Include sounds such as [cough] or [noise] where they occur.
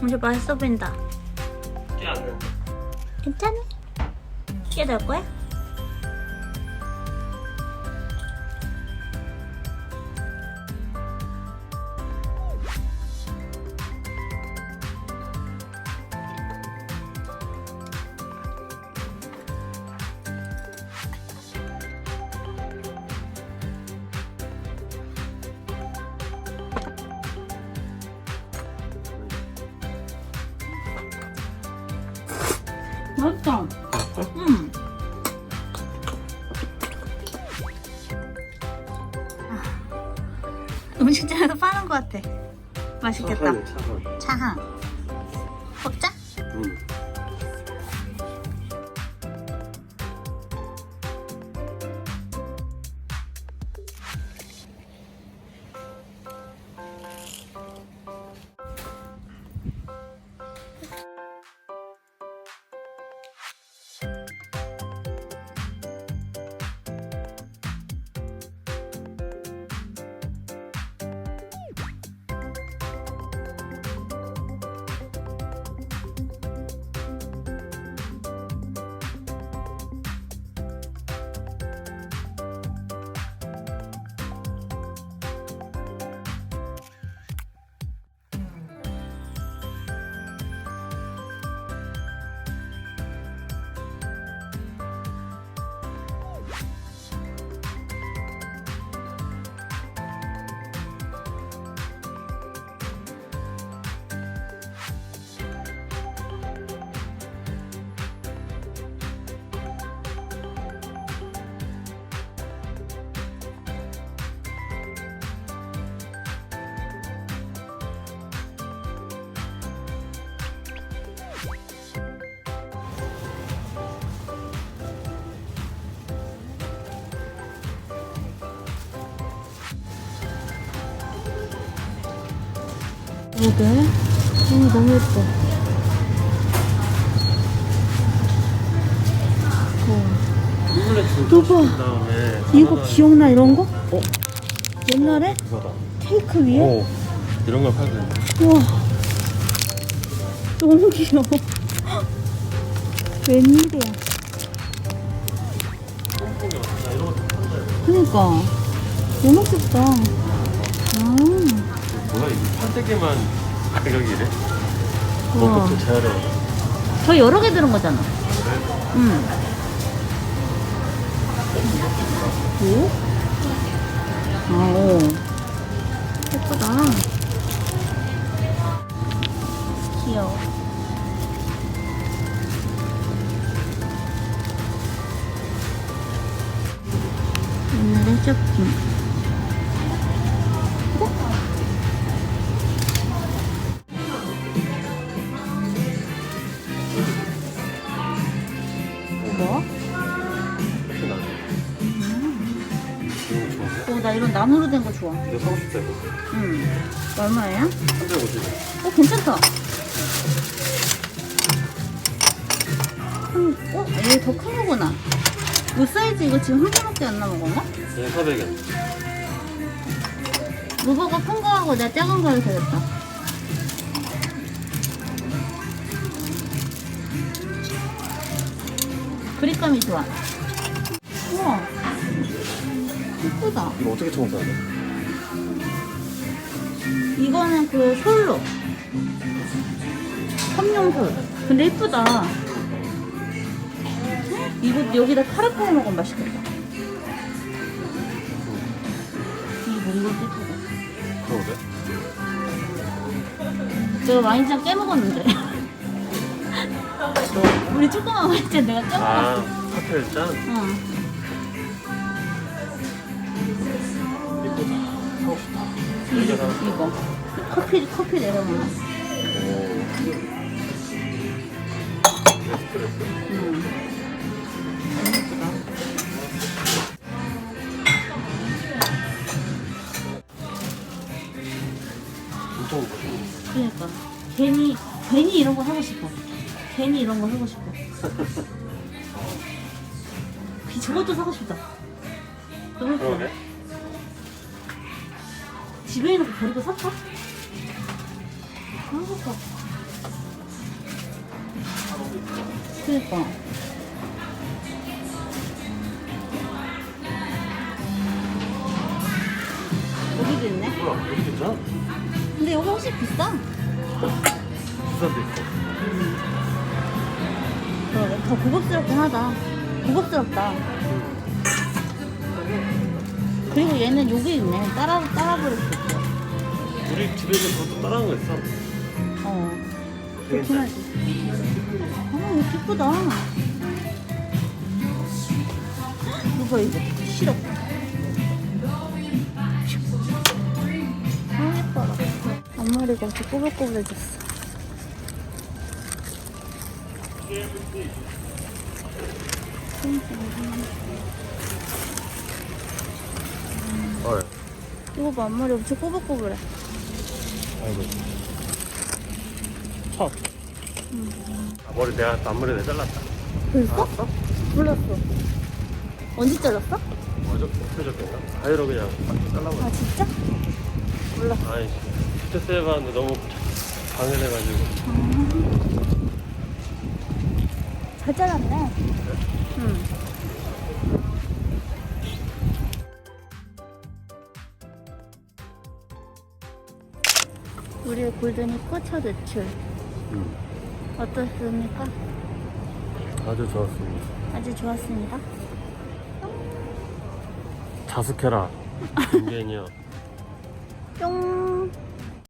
엄청 맛있어 보인다. 깨안 돼. 괜찮아? 깨 넣을 거야? 맛있다. 음. 아, 음식점에서 파는 것 같아. 맛있겠다. 차가 이게? 어, 너무 예뻐. 초콜릿 줄 누구? 다음에 이거 기억나, 이런 거? 어? 옛날에 그거다. 케이크 위에? 오. 이런 걸 팔고 있네. 우와. 너무 귀여워. 웬일이야. 그니까. 너무 귀엽다. 아, 뭐야 이게 판때기만 가격이 이래? 우와. 그것도 제하래. 저 여러 개 들은 거잖아. 응. 오? 아, 오. 예쁘다. 귀여워. 옛날에 쇼핑. 이런 나무로 된 거 좋아. 이거 사고 싶다 이거. 응. 얼마예요? 350원. 어, 괜찮다. 음, 어, 얘 더 큰 거구나. 이 사이즈 이거 지금 한 개밖에 안 남은 건가? 네, 400원. 무버가 큰 거하고 내 작은 거 해도 되겠다. 그립감이 좋아. 우와. 예쁘다. 이거 어떻게 청소해야 돼? 이거는 그 솔로. 삼룡솔. 근데 예쁘다. 이거 여기다 카라멜 먹으면 맛있겠다. 이거 이거 예쁘다. 그러게? 제가 와인잔 깨먹었는데. 우리 조그만 와인잔 내가 아, 깨먹었어. 카페 짠? 응. 이거. 커피, 커피. 너무 예쁘다. 엄청 멋있어. 그러니까. 괜히, 괜히 이런 거 하고 싶어. 괜히 이런 거 하고 싶어. [laughs] 저것도 사고 싶다. 너무 예뻐. 그러게? 집에 있는 거 버리고 살까? 아, 살까? 그니까. 여기도 있네. 뭐야 여기 괜찮아? 근데 여기 훨씬 비싸. 비싼데 있어 그러게. 더 고급스럽긴 하다. 고급스럽다. 그리고 얘는 여기 있네. 따라, 따라 부를 수 있어. 우리 집에서 그것도 따라한 거 있어 어. 그렇긴 하지. 아, 이거 예쁘다. 이거 이거 싫어. 아 예뻐라. 앞머리가 이렇게 꼬불꼬불해졌어. 헐 이거 봐 앞머리 엄청 꼬불꼬불해. 아이고 첫 아, 머리 내가 앞머리 내가 잘랐다 그랬어? 알았어? 몰랐어. 언제 잘랐어? 어저 엎혀졌겠다 가위로 그냥 딱 잘라버려 아 진짜? 몰랐어. 아이 스트레스 해봤는데 너무 방해돼가지고 잘 잘랐네. 응. 골든이 포차 대출 음, 어떻습니까? 아주 좋았습니다 아주 좋았습니다. 자숙해라 [laughs] 김계인이요 뿅.